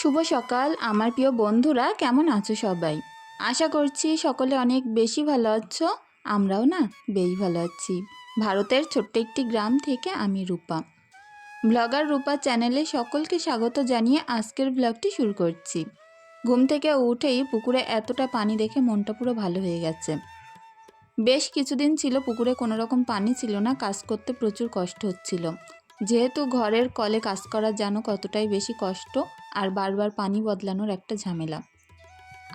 শুভ সকাল। আমার প্রিয় বন্ধুরা, কেমন আছো সবাই? আশা করছি সকলে অনেক বেশি ভালো আছো, আমরাও না বেশ ভালো আছি। ভারতের ছোট্ট একটি গ্রাম থেকে আমি রূপা। ব্লগার রূপা চ্যানেলে সকলকে স্বাগত জানিয়ে আজকের ব্লগটি শুরু করছি। ঘুম থেকে উঠেই পুকুরে এতটা পানি দেখে মনটা পুরো ভালো হয়ে গেছে। বেশ কিছুদিন ছিল পুকুরে কোনো রকম পানি ছিল না, কাজ করতে প্রচুর কষ্ট হচ্ছিল। যেহেতু ঘরের কলে কাজ করা যেন কতটাই বেশি কষ্ট আর বারবার পানি বদলানোর একটা ঝামেলা।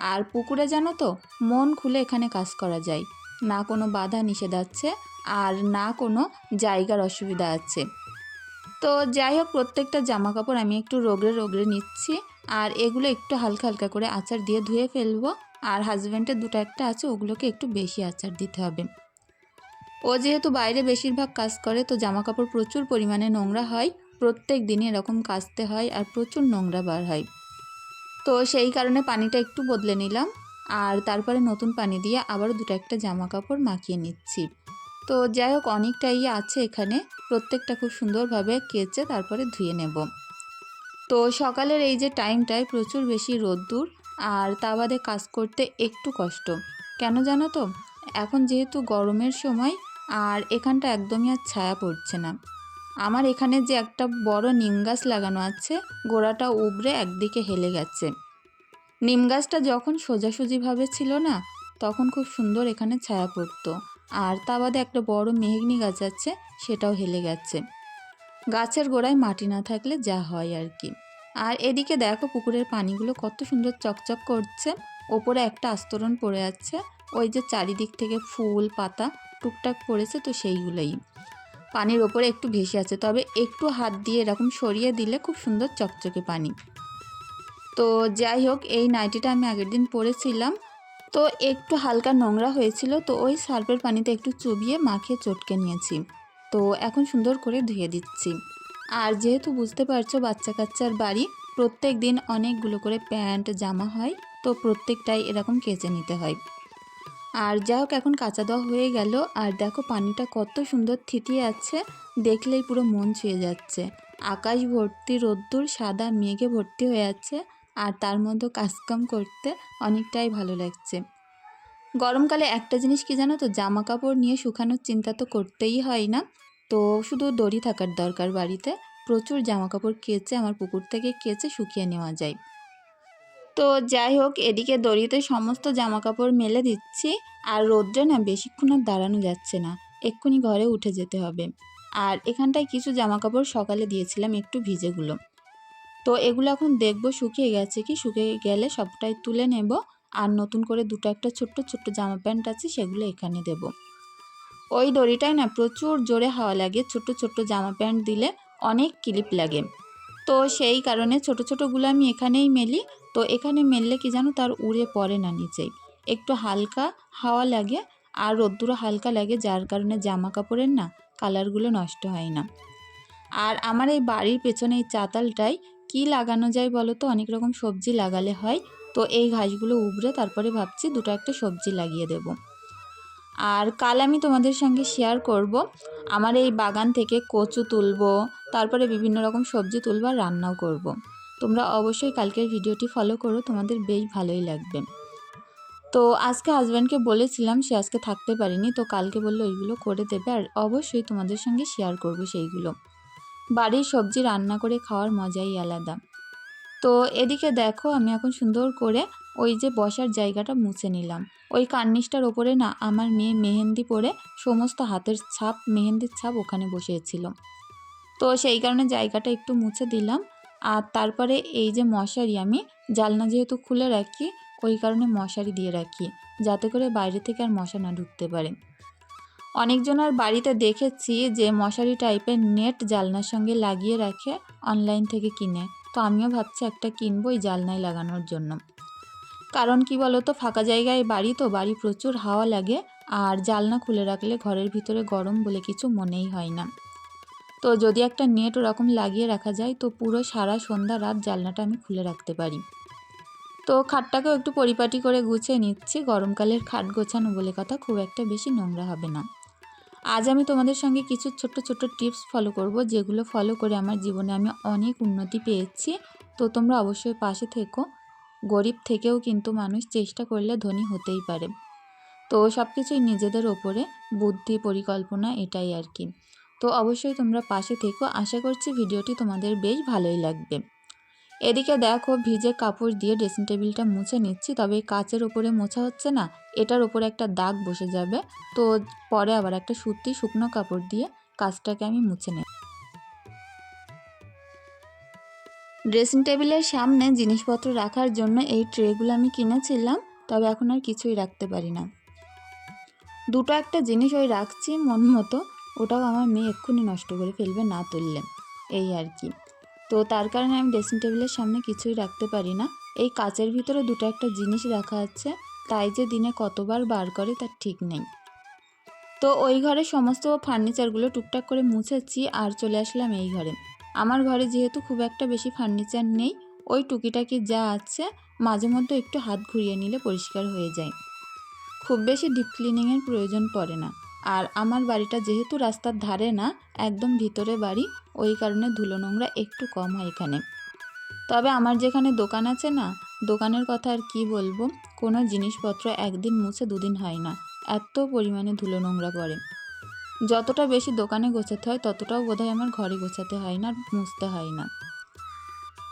আর পুকুরে জানো তো, মন খুলে এখানে কাজ করা যায়। না কোনো বাধা নিষেধ আছে আর না কোনো জায়গার অসুবিধা আছে। তো যাই হোক, প্রত্যেকটা জামা কাপড় আমি একটু রোগড়ে রোগড়ে নিচ্ছি আর এগুলো একটু হালকা হালকা করে আচার দিয়ে ধুয়ে ফেলব। আর হাজব্যান্ডের দুটো একটা আছে, ওগুলোকে একটু বেশি আচার দিতে হবে। ও যেহেতু বাইরে বেশিরভাগ কাজ করে, তো জামা কাপড় প্রচুর পরিমাণে নোংরা হয়। প্রত্যেক দিনই এরকম কাচতে হয় আর প্রচুর নোংরা বার হয়। তো সেই কারণে পানিটা একটু বদলে নিলাম আর তারপরে নতুন পানি দিয়ে আবার দুটো একটা জামা কাপড় মাখিয়ে নিচ্ছি। তো যাই হোক, অনেকটাই আছে এখানে। প্রত্যেকটা খুব সুন্দরভাবে কেচে তারপরে ধুয়ে নেব। তো সকালের এই যে টাইমটায় প্রচুর বেশি রোদ্দুর আর তা বাদে কাজ করতে একটু কষ্ট। কেন জানো তো? এখন যেহেতু গরমের সময় আর এখানটা একদমই আর ছায়া পড়ছে না। আমার এখানে যে একটা বড় নিম গাছ লাগানো আছে, গোড়াটা উবড়ে একদিকে হেলে গেছে। নিম গাছটা যখন সোজাসুজিভাবে ছিল না, তখন খুব সুন্দর এখানে ছায়া পড়তো। আর তা বাদে একটা বড় মেহগনি গাছ আছে, সেটাও হেলে গেছে। গাছের গোড়ায় মাটি না থাকলে যা হয় আর কি। আর এদিকে দেখো পুকুরের পানিগুলো কত সুন্দর চকচক করছে। ওপরে একটা আস্তরণ পড়ে আছে, ওই যে চারিদিক থেকে ফুল, পাতা টুকটাক পড়েছে তো সেইগুলোই। পানির ওপরে একটু ভেসে আছে, তবে একটু হাত দিয়ে এরকম সরিয়ে দিলে খুব সুন্দর চকচকে পানি। তো যাই হোক, এই নাইটিটা আমি আগের দিন পরেছিলাম। তো একটু হালকা নোংরা হয়েছিল, তো ওই সার্ফের পানিতে একটু চুবিয়ে মাখিয়ে চটকে নিয়েছি। তো এখন সুন্দর করে ধুয়ে দিচ্ছি। আর যেহেতু বুঝতে পারছ বাচ্চা কাচ্চার বাড়ি, প্রত্যেক দিন অনেকগুলো করে প্যান্ট, জামা হয়, তো প্রত্যেকটাই এরকম কেচে নিতে হয়। আর যা হোক এখন কাঁচা দেওয়া হয়ে গেল। আর দেখো পানিটা কত সুন্দর থিতিয়ে আছে। দেখলেই পুরো মন ছুঁয়ে যাচ্ছে। আকাশ ভর্তি রোদ্দুর, সাদা মেঘে ভর্তি হয়ে আছে। আর তার মধ্যে কাজকাম করতে অনেকটাই ভালো লাগছে। গরমকালে একটা জিনিস কি জানো তো জামা কাপড় নিয়ে শুকানোর চিন্তা তো করতেই হয় না। তো শুধু দড়ি থাকার দরকার বাড়িতে। প্রচুর জামা কাপড় কেচে, আমার পুকুর থেকে কেচে শুকিয়ে নেওয়া যায়। তো যাই হোক, এদিকে দড়িতে সমস্ত জামা কাপড় মেলে দিচ্ছি আর রোদ্রে না বেশিক্ষণ আর দাঁড়ানো যাচ্ছে না। এক্ষুনি ঘরে উঠে যেতে হবে। আর এখানটায় কিছু জামা কাপড় সকালে দিয়েছিলাম একটু ভিজেগুলো। তো এগুলো এখন দেখব শুকিয়ে গেছে কি? শুকিয়ে গেলে সবটাই তুলে নেব আর নতুন করে দুটো একটা ছোট্ট ছোট্ট জামা প্যান্ট আছে, সেগুলো এখানে দেব। ওই দড়িটায় না প্রচুর জোরে হাওয়া লাগে, ছোট্ট ছোট্ট জামা প্যান্ট দিলে অনেক ক্লিপ লাগে। তো সেই কারণে ছোট ছোটোগুলো আমি এখানেই মেলি তো এখানে মেললে কি জানো? তার উড়ে পড়ে না নিচেই। একটু হালকা হাওয়া লাগে আর রোদ্দুরও হালকা লাগে, যার কারণে জামা কাপড়ের না কালারগুলো নষ্ট হয় না। আর আমার এই বাড়ির পেছনে এই চাতালটায় কি লাগানো যায় বলো তো? অনেক রকম সবজি লাগালে হয়। তো এই ঘাসগুলো উবড়ে তারপরে ভাবছি দুটো একটা সবজি লাগিয়ে দেব। আর কাল আমি তোমাদের সঙ্গে শেয়ার করব। আমার এই বাগান থেকে কচু তুলব, তারপরে বিভিন্ন রকম সবজি তুলবো আর রান্নাও করব। তোমরা অবশ্যই কালকের ভিডিওটি ফলো করো, তোমাদের বেশ ভালোই লাগবে। তো আজকে হাজব্যান্ডকে বলেছিলাম, সে আজকে থাকতে পারিনি, তো কালকে বলল ওইগুলো করে দেবে আর অবশ্যই তোমাদের সঙ্গে শেয়ার করব সেইগুলো। বাড়ির সবজি রান্না করে খাওয়ার মজাই আলাদা। তো এদিকে দেখো, আমি এখন সুন্দর করে ওই যে বসার জায়গাটা মুছে নিলাম। ওই কার্নিশটার ওপরে না আমার মেয়ে মেহেন্দি পরে সমস্ত হাতের ছাপ, মেহেন্দির ছাপ ওখানে বসেছিল তো সেই কারণে জায়গাটা একটু মুছে দিলাম। আর তারপরে এই যে মশারি আমি জালনা যেহেতু খুলে রাখি, ওই কারণে মশারি দিয়ে রাখি, যাতে করে বাইরে থেকে আর মশা না ঢুকতে পারে। অনেকজন আর বাড়িতে দেখেছি যে মশারি টাইপের নেট জালনার সঙ্গে লাগিয়ে রাখে, অনলাইন থেকে কিনে। তো আমিও ভাবছি একটা কিনবো এই জালনায় লাগানোর জন্য। কারণ কি বলতো, ফাঁকা জায়গায় বাড়ি তো, বাড়ি প্রচুর হাওয়া লাগে, আর জালনা খুলে রাখলে ঘরের ভিতরে গরম বলে কিছু মনেই হয় না। তো যদি একটা নেট ওরকম লাগিয়ে রাখা যায়, তো পুরো সারা সন্ধ্যা রাত জালনাটা আমি খুলে রাখতে পারি। তো খাটটাকেও একটু পরিপাটি করে গুছিয়ে নিচ্ছি। গরমকালের খাট গোছানো বলে কথা খুব একটা বেশি নোংরা হবে না। আজ আমি তোমাদের সঙ্গে কিছু ছোট্ট ছোট্ট টিপস ফলো করব, যেগুলো ফলো করে আমার জীবনে আমি অনেক উন্নতি পেয়েছি। তো তোমরা অবশ্যই পাশে থেকো। গরিব থেকেও কিন্তু মানুষ চেষ্টা করলে ধনী হতেই পারে। তো সব কিছুই নিজেদের ওপরে। বুদ্ধি, পরিকল্পনা, এটাই আর কি। তো অবশ্যই তোমরা পাশে থেকো। আশা করছি ভিডিওটি তোমাদের বেশ ভালোই লাগবে। এদিকে দেখো, ভিজে কাপড় দিয়ে ড্রেসিং টেবিলটা মুছে নিচ্ছি, তবে কাচের ওপরে মোছা হচ্ছে না, এটার ওপরে একটা দাগ বসে যাবে। তো পরে আবার একটা সুতি শুকনো কাপড় দিয়ে কাজটাকে আমি মুছে নেব। ড্রেসিং টেবিলের সামনে জিনিসপত্র রাখার জন্য এই ট্রেগুলো আমি কিনেছিলাম, তবে এখন আর কিছুই রাখতে পারি না। দুটো একটা জিনিস ওই রাখছি মন মতো। ওটাও আমার মেয়ে এক্ষুনি নষ্ট করে ফেলবে না তুললে। এই আর কি। তো তার কারণে আমি ড্রেসিং টেবিলের সামনে কিছুই রাখতে পারি না। এই কাচের ভিতরে দুটো একটা জিনিস রাখা আছে। তাই যে দিনে কতবার বার করে তার ঠিক নেই। তো ওই ঘরে সমস্ত ফার্নিচারগুলো টুকটাক করে মুছেছি আর চলে আসলাম এই ঘরে। আমার ঘরে যেহেতু খুব একটা বেশি ফার্নিচার নেই, ওই টুকিটাকি যা আছে, মাঝে মধ্যে একটু হাত ঘুরিয়ে নিলে পরিষ্কার হয়ে যায়। খুব বেশি ডিপ ক্লিনিংয়ের প্রয়োজন পড়ে না। আর আমার বাড়িটা যেহেতু রাস্তার ধারে না, একদম ভিতরে বাড়ি, ওই কারণে ধুলো নোংরা একটু কম হয় এখানে। তবে আমার যেখানে দোকান আছে না, দোকানের কথা আর কি বলব, কোনো জিনিসপত্র একদিন মুছে দুদিন হয় না, এত পরিমাণে ধুলো নোংরা পড়ে। যতটা বেশি দোকানে গোছাতে হয়, ততটাও বোধহয় আমার ঘরে গোছাতে হয় না মুছতে হয় না।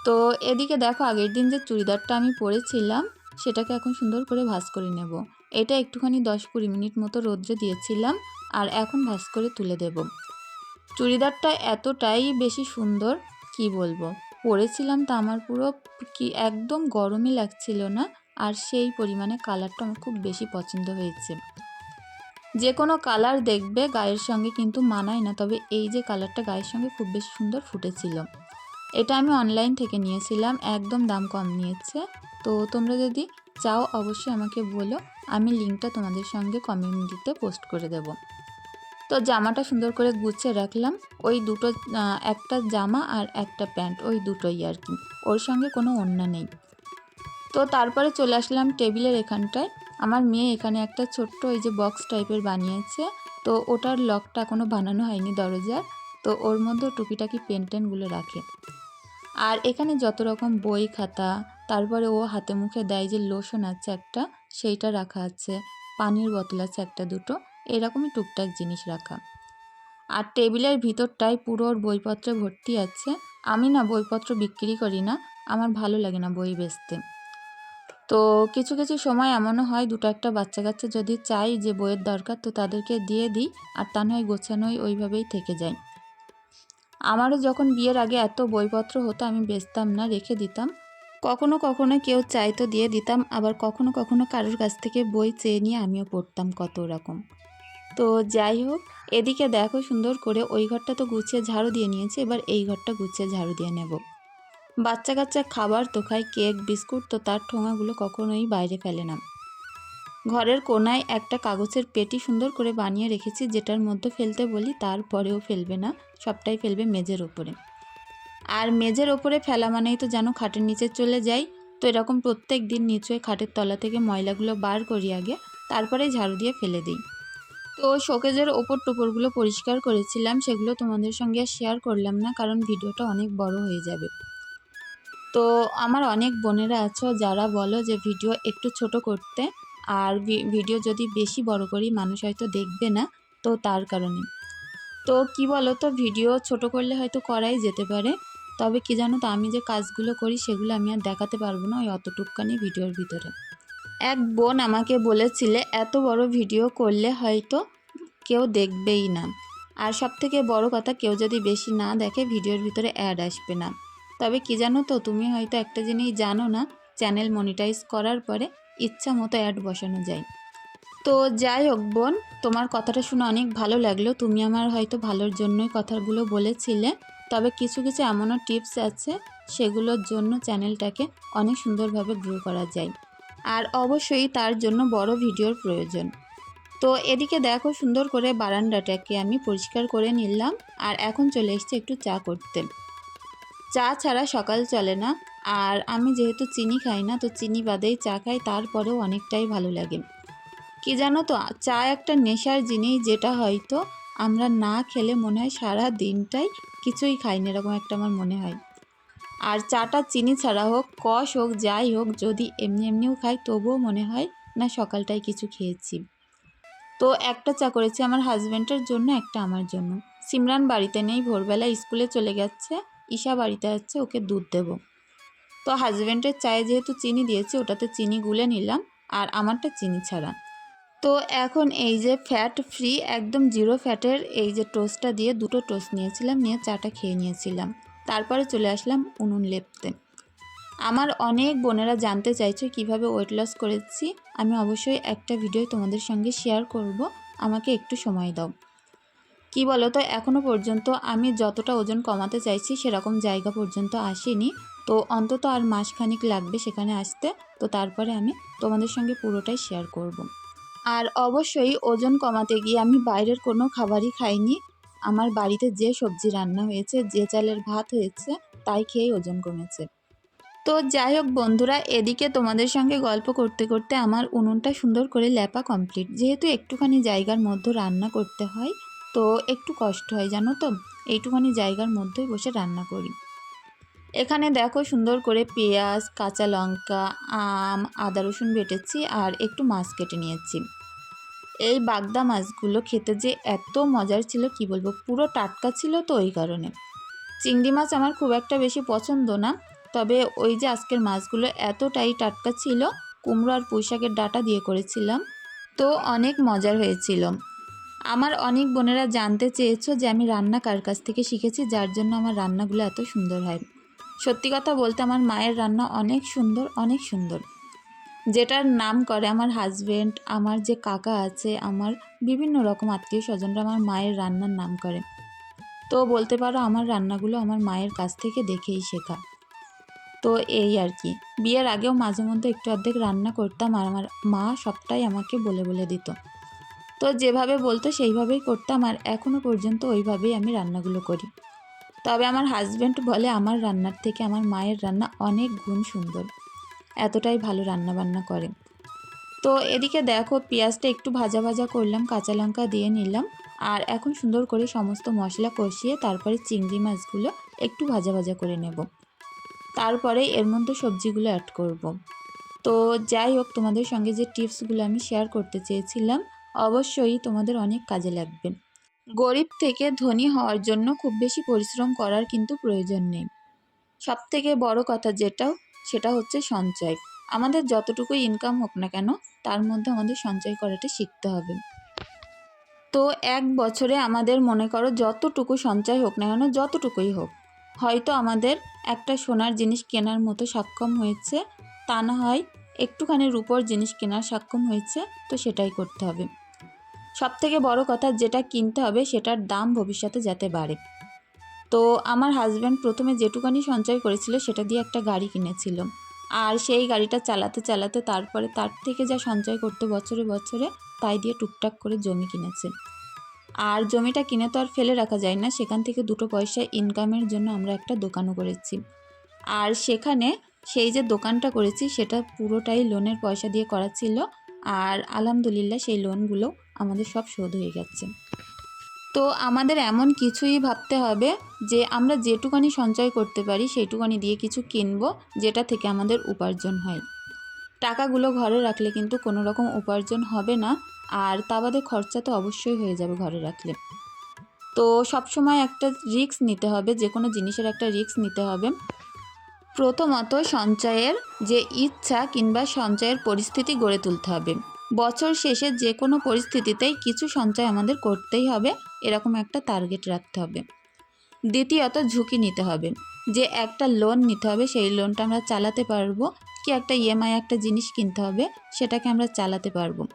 তো এদিকে দেখো, আগের দিন যে চুড়িদারটা আমি পরেছিলাম, সেটাকে এখন সুন্দর করে ভাঁজ করে নেব। এটা একটুখানি দশ কুড়ি মিনিট মতো রোদ্রে দিয়েছিলাম, আর এখন ভাস করে তুলে দেব। চুড়িদারটা এতটাই বেশি সুন্দর, কি বলব? পরেছিলাম তা আমার পুরো কি একদম গরমই লাগছিল না, আর সেই পরিমাণে কালারটা আমার খুব বেশি পছন্দ হয়েছে। যে কোনো কালার দেখবে, গায়ের সঙ্গে কিন্তু মানায় না, তবে এই যে কালারটা গায়ের সঙ্গে খুব বেশি সুন্দর ফুটেছিল। এটা আমি অনলাইন থেকে নিয়েছিলাম, একদম দাম কম নিয়েছে। তো তোমরা যদি চাও, অবশ্যই আমাকে বলো। আমি লিঙ্কটা তোমাদের সঙ্গে কমিউনিটিতে পোস্ট করে দেব। তো জামাটা সুন্দর করে গুছিয়ে রাখলাম। ওই দুটো একটা জামা আর একটা প্যান্ট, ওই দুটোই আর কি। ওর সঙ্গে কোনো ওড়না নেই। তো তারপরে চলে আসলাম টেবিলের এখানটায়। আমার মেয়ে এখানে একটা ছোট্ট ওই যে বক্স টাইপের বানিয়েছে। তো ওটার লকটা কোনো বানানো হয়নি দরজার। তো ওর মধ্যে টুকিটাকি পেন টেনগুলো রাখে। আর এখানে যত রকম বই খাতা, তারপরে ও হাতে মুখে দেয় যে লোশন আছে একটা, সেইটা রাখা আছে। পানির বোতল আছে একটা দুটো, এরকমই টুকটাক জিনিস রাখা। আর টেবিলের ভিতরটায় পুরো বইপত্রে ভর্তি আছে। আমি না বইপত্র বিক্রি করি না, আমার ভালো লাগে না বই বেচতে। তো কিছু কিছু সময় এমনও হয়, দুটো একটা বাচ্চা কাচ্চা যদি চাই যে বইয়ের দরকার, তো তাদেরকে দিয়ে দিই, আর তা নয় গোছানোই ওইভাবেই থেকে যায়। আমারও যখন বিয়ের আগে এত বইপত্র হতো, আমি বেচতাম না, রেখে দিতাম। কখনো কখনো কেউ চাইতো দিয়ে দিতাম, আবার কখনো কখনো কারোর কাছ থেকে বই চেয়ে নিয়ে আমিও পড়তাম কত রকম। তো যাই হোক, এদিকে দেখো সুন্দর করে, ওই ঘরটা তো গুছিয়ে ঝাড়ু দিয়ে নিয়েছি, এবার এই ঘরটা গুছিয়ে ঝাড়ু দিয়ে নেব। বাচ্চা কাচ্চা খাবার তো খায় কেক, বিস্কুট তো তার ঠোঙাগুলো কখনোই বাইরে ফেলে না। ঘরের কোনায় একটা কাগজের পেটি সুন্দর করে বানিয়ে রেখেছি, যেটার মধ্যে ফেলতে বলি তারপরেও ফেলবে না, সবটাই ফেলবে মেজের ওপরে। আর মেজের ওপরে ফেলা মানেই তো যেন খাটের নিচে চলে যাই। তো এরকম প্রত্যেক দিন নিচে খাটের তলা থেকে ময়লাগুলো বার করি আগে তারপরে ঝাড়ু দিয়ে ফেলে দিই। তো শোকেজের ওপর টোপরগুলো পরিষ্কার করেছিলাম, সেগুলো তোমাদের সঙ্গে শেয়ার করলাম না, কারণ ভিডিওটা অনেক বড় হয়ে যাবে। তো আমার অনেক বোনেরা আছো, যারা বলো যে ভিডিও একটু ছোট করতে আর ভিডিও যদি বেশি বড় করি, মানুষ হয়তো দেখবে না, তো তার কারণে। তো কি বলো তো ভিডিও ছোট করলে হয়তো করাই যেতে পারে, তবে কি জানো তো, আমি যে কাজগুলো করি, সেগুলো আমি আর দেখাতে পারব না ওই অতটুকখানি ভিডিওর ভিতরে। এক বোন আমাকে বলেছিলে, এত বড় ভিডিও করলে হয়তো কেউ দেখবেই না। আর সব থেকে বড় কথা, কেউ যদি বেশি না দেখে, ভিডিওর ভিতরে অ্যাড আসবে না। তবে কি জানো তো, তুমি হয়তো একটা জিনিস জানো না, চ্যানেল মনিটাইজ করার পরে ইচ্ছা মতো অ্যাড বসানো যায়। তো যাই হোক বোন, তোমার কথাটা শুনে অনেক ভালো লাগল। তুমি আমার হয়তো ভালোর জন্যই কথাগুলো বলেছিলে। তবে কিছু কিছু এমনও টিপস আছে, সেগুলোর জন্য চ্যানেলটাকে অনেক সুন্দরভাবে গ্রো করা যায়। আর অবশ্যই তার জন্য বড় ভিডিওর প্রয়োজন। তো এদিকে দেখো সুন্দর করে বারান্দাটাকে আমি পরিষ্কার করে নিলাম। আর এখন চলে এসছি একটু চা করতে। চা ছাড়া সকাল চলে না। আর আমি যেহেতু চিনি খাই না, তো চিনি বাদেই চা খাই, তারপরেও অনেকটাই ভালো লাগে। কি জানো তো, চা একটা নেশার জিনিস, যেটা হয়তো আমরা না খেলে মনে হয় সারা দিনটাই কিছুই খাইনি এরকম একটা আমার মনে হয়। আর চাটা চিনি ছাড়া হোক, কষ হোক, যাই হোক, যদি এমনি এমনিও খাই, তবুও মনে হয় না সকালটায় কিছু খেয়েছি। তো একটা চা করেছি আমার হাজব্যান্ডের জন্য, একটা আমার জন্য। সিমরান বাড়িতে নেই ভোরবেলা স্কুলে চলে গেছে, ঈশা বাড়িতে আছে, ওকে দুধ দেব। তো হাজব্যান্ডের চায়ে যেহেতু চিনি দিয়েছি, ওটাতে চিনি গুলে নিলাম আর আমারটা চিনি ছাড়া। তো এখন এই যে ফ্যাট ফ্রি একদম জিরো ফ্যাটের এই যে টোস্টটা দিয়ে দুটো টোস্ট নিয়েছিলাম, নিয়ে চাটা খেয়ে নিয়েছিলাম। তারপরে চলে আসলাম উনুন লেপতে। আমার অনেক বোনেরা জানতে চাইছে কীভাবে ওয়েট লস করেছি। আমি অবশ্যই একটা ভিডিও তোমাদের সঙ্গে শেয়ার করব, আমাকে একটু সময় দাও। কি বলো তো এখনও পর্যন্ত আমি যতটা ওজন কমাতে চাইছি, সেরকম জায়গা পর্যন্ত আসিনি। তো অন্তত আর মাসখানিক লাগবে সেখানে আসতে। তো তারপরে আমি তোমাদের সঙ্গে পুরোটাই শেয়ার করব। আর অবশ্যই ওজন কমাতে গিয়ে আমি বাইরের কোনো খাবারই খাইনি। আমার বাড়িতে যে সবজি রান্না হয়েছে, যে চালের ভাত হয়েছে, তাই খেয়েই ওজন কমেছে। তো যাই হোক বন্ধুরা, এদিকে তোমাদের সঙ্গে গল্প করতে করতে আমার উনুনটা সুন্দর করে ল্যাপা কমপ্লিট যেহেতু একটুখানি জায়গার মধ্যে রান্না করতে হয়, তো একটু কষ্ট হয় জানো তো? এইটুখানি জায়গার মধ্যেই বসে রান্না করি। এখানে দেখো সুন্দর করে পেঁয়াজ, কাঁচা লঙ্কা, আম, আদা, রসুন বেটেছি আর একটু মাছ কেটে নিয়েছি। এই বাগদা মাছগুলো খেতে যে এত মজার ছিল, কি বলব, পুরো টাটকা ছিল তো ওই কারণে। চিংড়ি মাছ আমার খুব একটা বেশি পছন্দ না, তবে ওই যে আজকের মাছগুলো এতটাই টাটকা ছিল, কুমড়ো আর পুঁইশাকের ডাটা দিয়ে করেছিলাম, তো অনেক মজার হয়েছিল। আমার অনেক বোনেরা জানতে চেয়েছো যে আমি রান্না কার কাছ থেকে শিখেছি, যার জন্য আমার রান্নাগুলো এত সুন্দর হয়। সত্যি কথা বলতে আমার মায়ের রান্না অনেক সুন্দর অনেক সুন্দর। যেটার নাম করে আমার হাজবেন্ড আমার যে কাকা আছে, আমার বিভিন্ন রকম আত্মীয় স্বজনরা আমার মায়ের রান্নার নাম করে। তো বলতে পারো আমার রান্নাগুলো আমার মায়ের কাছ থেকে দেখেই শেখা। তো এই আর কি। বিয়ের আগেও মাঝে মধ্যে একটু অর্ধেক রান্না করতাম আর আমার মা সবটাই আমাকে বলে বলে দিত। তো যেভাবে বলতো সেইভাবেই করতাম আর এখনও পর্যন্ত ওইভাবেই আমি রান্নাগুলো করি। তবে আমার হাজব্যান্ড বলে আমার রান্নার থেকে আমার মায়ের রান্না অনেক গুণ সুন্দর। এতটাই ভালো রান্না বান্না করে। তো এদিকে দেখো, পেঁয়াজটা একটু ভাজা ভাজা করলাম, কাঁচা লঙ্কা দিয়ে নিলাম। আর এখন সুন্দর করে সমস্ত মশলা কষিয়ে তারপরে চিংড়ি মাছগুলো একটু ভাজা ভাজা করে নেব। তারপরে এর মধ্যে সবজিগুলো অ্যাড করব। তো যাই হোক, তোমাদের সঙ্গে যে টিপসগুলো আমি শেয়ার করতে চেয়েছিলাম, অবশ্যই তোমাদের অনেক কাজে লাগবে। গরিব থেকে ধনী হওয়ার জন্য খুব বেশি পরিশ্রম করার কিন্তু প্রয়োজন নেই। সব থেকে বড় কথা যেটাও সেটা হচ্ছে সঞ্চয়। আমাদের যতটুকু ইনকাম হোক না কেন, তার মধ্যে আমাদের সঞ্চয় করাটা শিখতে হবে। তো এক বছরে আমাদের মনে করো যতটুকু সঞ্চয় হোক না কেন, যতটুকুই হোক, হয়তো আমাদের একটা সোনার জিনিস কেনার মতো সক্ষম হয়েছে, তা না হয় একটুখানি রূপোর জিনিস কেনার সক্ষম হয়েছে, তো সেটাই করতে হবে। সব থেকে বড় কথা যেটা কিনতে হবে সেটার দাম ভবিষ্যতে যাতে বাড়ে। তো আমার হাজব্যান্ড প্রথমে যেটুকানি সঞ্চয় করেছিল সেটা দিয়ে একটা গাড়ি কিনেছিল। আর সেই গাড়িটা চালাতে চালাতে তারপরে তার থেকে যা সঞ্চয় করতে বছরে বছরে তাই দিয়ে টুকটাক করে জমি কিনেছে। আর জমিটা কিনে তো আর ফেলে রাখা যায় না, সেখান থেকে দুটো পয়সা ইনকামের জন্য আমরা একটা দোকানও করেছি। আর সেখানে সেই যে দোকানটা করেছি সেটা পুরোটাই লোনের পয়সা দিয়ে করা ছিল। আর আলহামদুলিল্লাহ সেই লোনগুলো আমাদের সব শোধ হয়ে গেছে। তো আমাদের এমন কিছুই ভাবতে হবে যে, আমরা যেটুকানি সঞ্চয় করতে পারি, সেইটুকানি দিয়ে কিছু কিনবো, যেটা থেকে আমাদের উপার্জন হয়। টাকাগুলো ঘরে রাখলে কিন্তু কোনো রকম উপার্জন হবে না, আর তা বাদে খরচা তো অবশ্যই হয়ে যাবে ঘরে রাখলে। তো সবসময় একটা রিস্ক নিতে হবে, যে কোনো জিনিসের একটা রিস্ক নিতে হবে। প্রথমত সঞ্চয়ের যে ইচ্ছা কিংবা সঞ্চয়ের পরিস্থিতি গড়ে তুলতে হবে। বছর শেষে যে কোনো পরিস্থিতিতেই কিছু সঞ্চয় আমাদের করতেই হবে, এরকম একটা টার্গেট রাখতে হবে। দ্বিতীয়ত, ঝুঁকি নিতে হবে। যে একটা লোন নিতে হবে, সেই লোনটা আমরা চালাতে পারব, কি একটা ইএমআই একটা জিনিস কিনতে হবে, সেটাকে আমরা চালাতে পারব।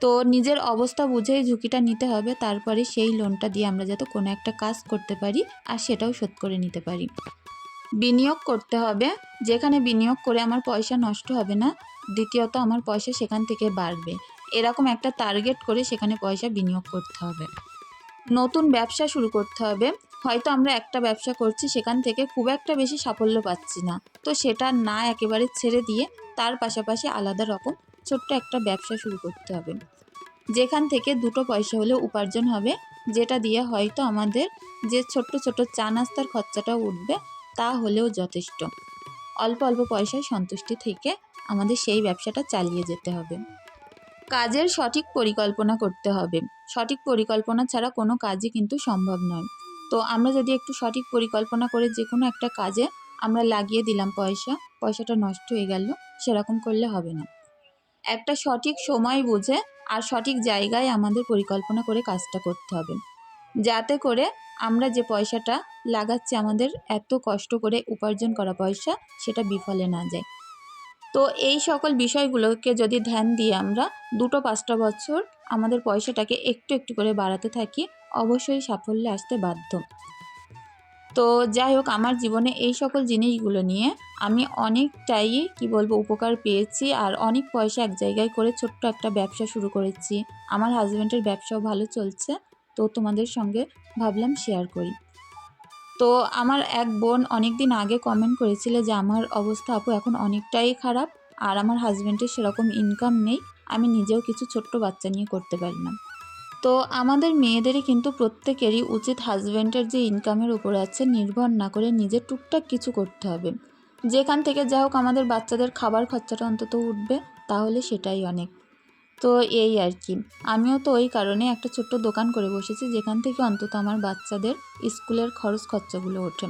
তো নিজের অবস্থা বুঝেই ঝুঁকিটা নিতে হবে, তারপরে সেই লোনটা দিয়ে আমরা যাতে কোনো একটা কাজ করতে পারি, আর সেটাও শোধ করে নিতে পারি। বিনিয়োগ করতে হবে। যেখানে বিনিয়োগ করে আমার পয়সা নষ্ট হবে না, দ্বিতীয়ত আমার পয়সা সেখান থেকে বাড়বে। এরকম একটা টার্গেট করে সেখানে পয়সা বিনিয়োগ করতে হবে। নতুন ব্যবসা শুরু করতে হবে। হয়তো আমরা একটা ব্যবসা করছি, সেখান থেকে খুব একটা বেশি সাফল্য পাচ্ছি না। তো সেটা না একেবারে ছেড়ে দিয়ে তার পাশাপাশি আলাদা রকম ছোট্ট একটা ব্যবসা শুরু করতে হবে। যেখান থেকে দুটো পয়সা হলে উপার্জন হবে, যেটা দিয়ে হয়তো আমাদের যে ছোট্ট ছোট চা নাস্তার খরচাটা উঠবে তা হলেও যথেষ্ট। অল্প অল্প পয়সায় সন্তুষ্টি থেকে আমাদের সেই ব্যবসাটা চালিয়ে যেতে হবে। কাজের সঠিক পরিকল্পনা করতে হবে। সঠিক পরিকল্পনা ছাড়া কোনো কাজই কিন্তু সম্ভব নয়। তো আমরা যদি একটু সঠিক পরিকল্পনা করে যে কোনো একটা কাজে আমরা লাগিয়ে দিলাম পয়সা, পয়সাটা নষ্ট হয়ে গেল, সেরকম করলে হবে না। একটা সঠিক সময় বুঝে আর সঠিক জায়গায় আমাদের পরিকল্পনা করে কাজটা করতে হবে। যাতে করে আমরা যে পয়সাটা লাগাচ্ছি, আমাদের এত কষ্ট করে উপার্জন করা পয়সা, সেটা বিফলে না যায়। তো এই সকল বিষয়গুলোকে যদি ধ্যান দিয়ে আমরা দুটো পাঁচটা বছর আমাদের পয়সাটাকে একটু একটু করে বাড়াতে থাকি, অবশ্যই সাফল্যে আসতে বাধ্য। তো যাই হোক, আমার জীবনে এই সকল জিনিসগুলো নিয়ে আমি অনেকটাই, কি বলব, উপকার পেয়েছি আর অনেক পয়সা এক জায়গায় করে ছোট্ট একটা ব্যবসা শুরু করেছি। আমার হাজব্যান্ডের ব্যবসাও ভালো চলছে। তো তোমাদের সঙ্গে ভাবলাম শেয়ার করি। তো আমার এক বোন অনেক দিন আগে কমেন্ট করেছিল যে, আমার অবস্থা আপু এখন অনেকটাই খারাপ আর আমার হাজব্যান্ডের সেরকম ইনকাম নেই, আমি নিজেও কিছু ছোট্ট বাচ্চা নিয়ে করতে পারি না। তো আমাদের মেয়েদেরই কিন্তু প্রত্যেকেরই উচিত হাজব্যান্ডের যে ইনকামের উপর আছে, নির্ভর না করে নিজের টুকটাক কিছু করতে হবে। যেখান থেকে যা হোক আমাদের বাচ্চাদের খাবার খরচাটা অন্তত উঠবে, তাহলে সেটাই অনেক। তো এই আর কি। আমিও তো ওই কারণে একটা ছোট্ট দোকান করে বসেছি, যেখান থেকে অন্তত আমার বাচ্চাদের স্কুলের খরচ খরচাগুলো ওঠে।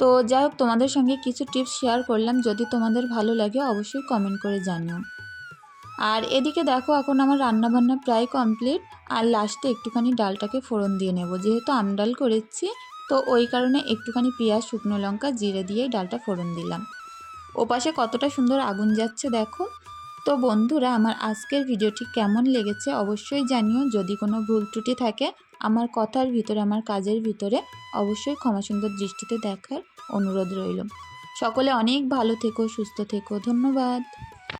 তো যাই হোক, তোমাদের সঙ্গে কিছু টিপস শেয়ার করলাম, যদি তোমাদের ভালো লাগে অবশ্যই কমেন্ট করে জানিও। আর এদিকে দেখো, এখন আমার রান্নাবান্না প্রায় কমপ্লিট আর লাস্টে একটুখানি ডালটাকে ফোড়ন দিয়ে নেব। যেহেতু আমডাল করেছি, তো ওই কারণে একটুখানি পেঁয়াজ, শুকনো লঙ্কা, জিরে দিয়ে ডালটা ফোড়ন দিলাম। ওপাশে কতটা সুন্দর আগুন যাচ্ছে দেখো। তো বন্ধুরা, আমার আজকের ভিডিওটি কেমন লেগেছে অবশ্যই জানিও। যদি কোনো ভুল ত্রুটি থাকে আমার কথার ভিতরে, আমার কাজের ভিতরে, অবশ্যই ক্ষমা সুন্দর দৃষ্টিতে দেখার অনুরোধ রইল। সকলে অনেক ভালো থেকো, সুস্থ থেকো। ধন্যবাদ।